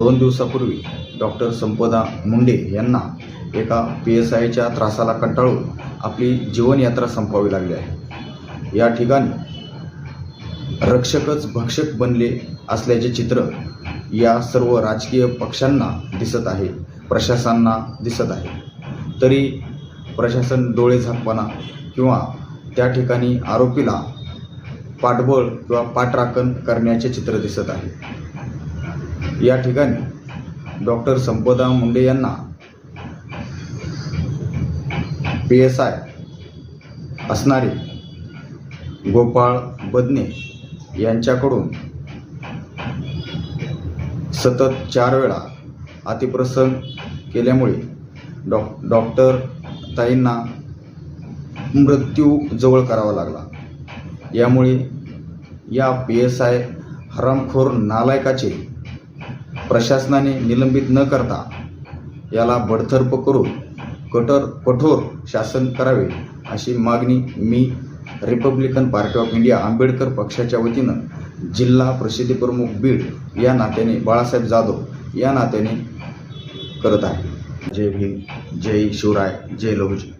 दोन दिवसापूर्वी डॉक्टर संपदा मुंडे यांना एका पी एस आयच्या त्रासाला कंटाळून आपली जीवनयात्रा संपवावी लागली आहे. या ठिकाणी रक्षकच भक्षक बनले असल्याचे चित्र या सर्व राजकीय पक्षांना दिसत आहे प्रशासनांना दिसत आहे. तरी प्रशासन डोळे झाकपाना किंवा त्या ठिकाणी आरोपीला पाठबळ किंवा पाठराखण करण्याचे चित्र दिसत आहे. या ठिकाणी डॉक्टर संपदा मुंडे यांना पी एस आय असणारे गोपाळ बदने यांच्याकडून सतत चार वेळा अतिप्रसंग केल्यामुळे डॉ डॉक्टर ताईंना मृत्यू जवळ करावा लागला. यामुळे या पी एस आय हरामखोर नालायकाचे प्रशासनाने निलंबित न करता याला बडथर्प करून कठोर कठोर शासन करावे अशी मागणी मी republican party of India Ambedkar पक्षाच्या वतीनं जिल्हा प्रसिद्धी प्रमुख बीड या नात्याने बाळासाहेब जाधव या नात्याने करत आहे. जय भीम जय शिवराय जय लहुजी.